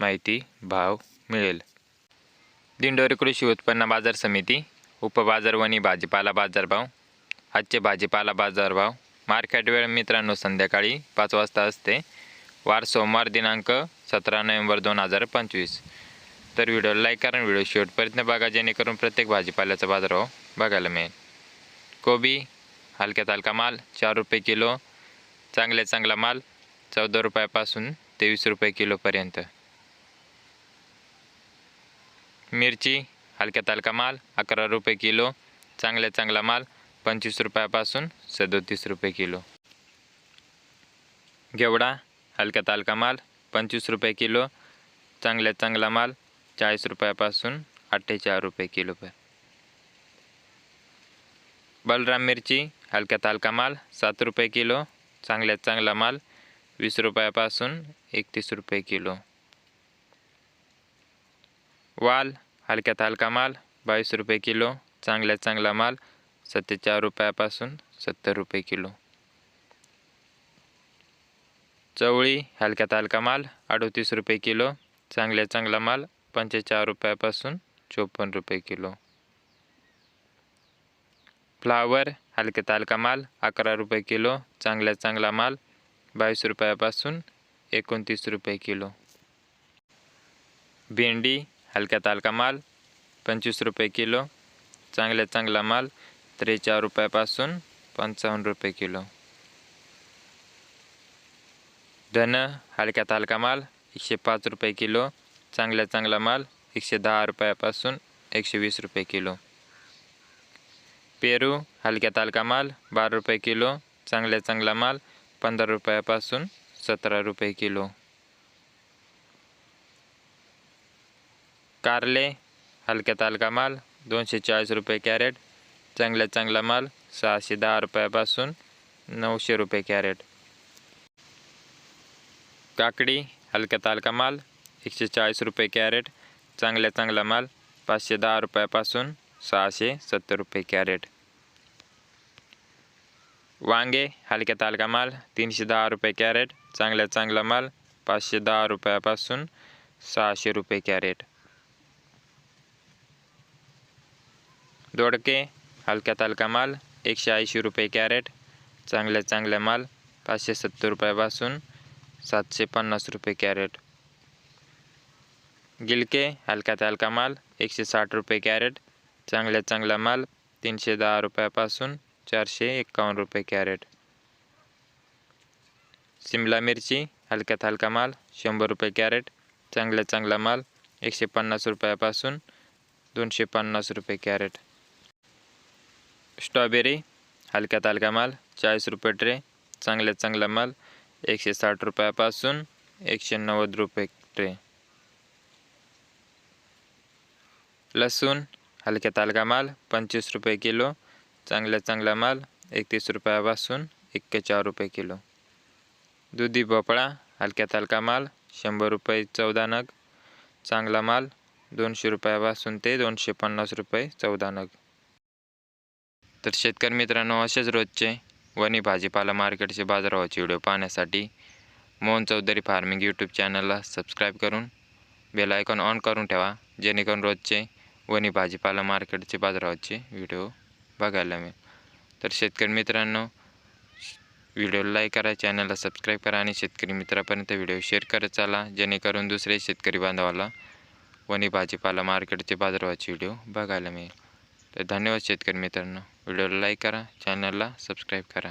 माहिती भाव मिळेल. दिंडोरी कृषी उत्पन्न बाजार समिती उपबाजारवणी भाजीपाला बाजारभाव आजचे भाजीपाला बाजारभाव मार्केट वेळ मित्रांनो संध्याकाळी पाच वाजता असते. वार सोमवार दिनांक सतरा नोव्हेंबर दोन हजार पंचवीस. तर व्हिडिओ लाईक करा व्हिडिओ शेवटपर्यंत बघा जेणेकरून प्रत्येक भाजीपाल्याचा बाजारभाव बघायला मिळेल. कोबी हलक्यात हलका माल चार रुपये किलो चांगले चांगला माल चौदा रुपयापासून तेवीस रुपये किलोपर्यंत. मिरची हलक्यात हलका माल अकरा रुपये किलो चांगल्या चांगला माल पंचवीस रुपयापासून सदोतीस रुपये किलो. घेवडा हलक्यात हलका माल पंचवीस रुपये किलो चांगल्या चांगला माल चाळीस रुपयापासून अठ्ठेचाळीस रुपये किलो पर बलराम मिरची हलक्यात हलका माल सात रुपये किलो चांगल्यात चांगला माल वीस रुपयापासून एकतीस रुपये किलो. वाल हलक्यात हलका माल बावीस रुपये किलो चांगल्यात चांगला माल सत्तेचाळीस रुपयापासून सत्तर रुपये किलो. चवळी हलक्यात हलका माल अडोतीस रुपये किलो चांगल्यात चांगला माल पंचेचाळीस रुपयापासून चोपन्न रुपये किलो. फ्लावर हलक्यात हलका माल अकरा रुपये किलो चांगल्यात चांगला माल बावीस रुपयापासून एकोणतीस रुपये किलो. भेंडी हलक्यात हलका माल पंचवीस रुपये किलो चांगल्यात चांगला माल त्रेचाळीस रुपयापासून पंचावन्न रुपये किलो. धन हलक्यात हलका माल एकशे पाच रुपये किलो चांगल्यात चांगला माल एकशे दहा रुपयापासून एकशे वीस रुपये किलो. पेरू हलक्यात हलका माल बारा रुपये किलो चांगल्यात चांगला माल पंधरा रुपयापासून सतरा रुपये किलो. कारले हलक्यात हलका माल दोनशे चाळीस रुपये कॅरेट चांगल्यात चांगला माल सहाशे दहा रुपयापासून नऊशे रुपये कॅरेट. काकडी हलक्यात हलका माल एकशे चाळीस रुपये कॅरेट चांगल्या चांगला माल पाचशे दहा रुपयापासून सहाशे सत्तर रुपये कॅरेट. वांगे हलक्यात हलका माल तीनशे दहा रुपये कॅरेट चांगल्यात चांगला माल पाचशे दहा रुपयापासून सहाशे रुपये कॅरेट. दोडके हलक्यात हलका माल एकशे ऐंशी रुपये कॅरेट चांगल्या चांगल्या माल पाचशे सत्तर रुपयापासून सातशे पन्नास रुपये कॅरेट. गिलके हलक्यात हलका माल एकशे साठ रुपये कॅरेट चांगल्या चांगला माल तीनशे दहा रुपयापासून चारशे एकावन्न रुपये कॅरेट. शिमला मिरची हलक्यात हलका माल शंभर रुपये कॅरेट चांगल्या चांगला माल एकशे पन्नास रुपयापासून दोनशे पन्नास रुपये कॅरेट. स्ट्रॉबेरी हलक्यात हलका माल चाळीस रुपये ट्रे चांगल्यात चांगला माल एकशे साठ रुपयापासून एकशे नव्वद रुपये ट्रे. लसूण हलक्यात हलका माल पंचवीस रुपये किलो चांगल्यात चांगला माल एकतीस रुपयापासून एक्केचाळीस रुपये किलो. दुधी भोपळा हलक्यात हलका माल शंभर रुपये चौदा नग चांगला माल दोनशे रुपयापासून ते दोनशे पन्नास रुपये चौदा नग. तर शेतकरी मित्रांनो असेच रोजचे वणी भाजीपाला मार्केटचे बाजारभावाचे व्हिडिओ पाहण्यासाठी मोहन चौधरी फार्मिंग यूट्यूब चॅनलला सबस्क्राईब करून बेल आयकॉन ऑन करून ठेवा जेणेकरून रोजचे वणी भाजीपाला मार्केटचे बाजारभावाचे व्हिडिओ बघायला मिळेल. तर शेतकरी मित्रांनो व्हिडिओ लाईक करा चॅनलला सबस्क्राईब करा आणि शेतकरी मित्रापर्यंत व्हिडिओ शेअर करत चाला जेणेकरून दुसरे शेतकरी बांधवाला वणी भाजीपाला मार्केटचे बाजारभावाचे व्हिडिओ बघायला मिळेल. तर धन्यवाद शेतकरी मित्रांनो. व्हिडिओला लाईक करा चॅनलला सबस्क्राईब करा.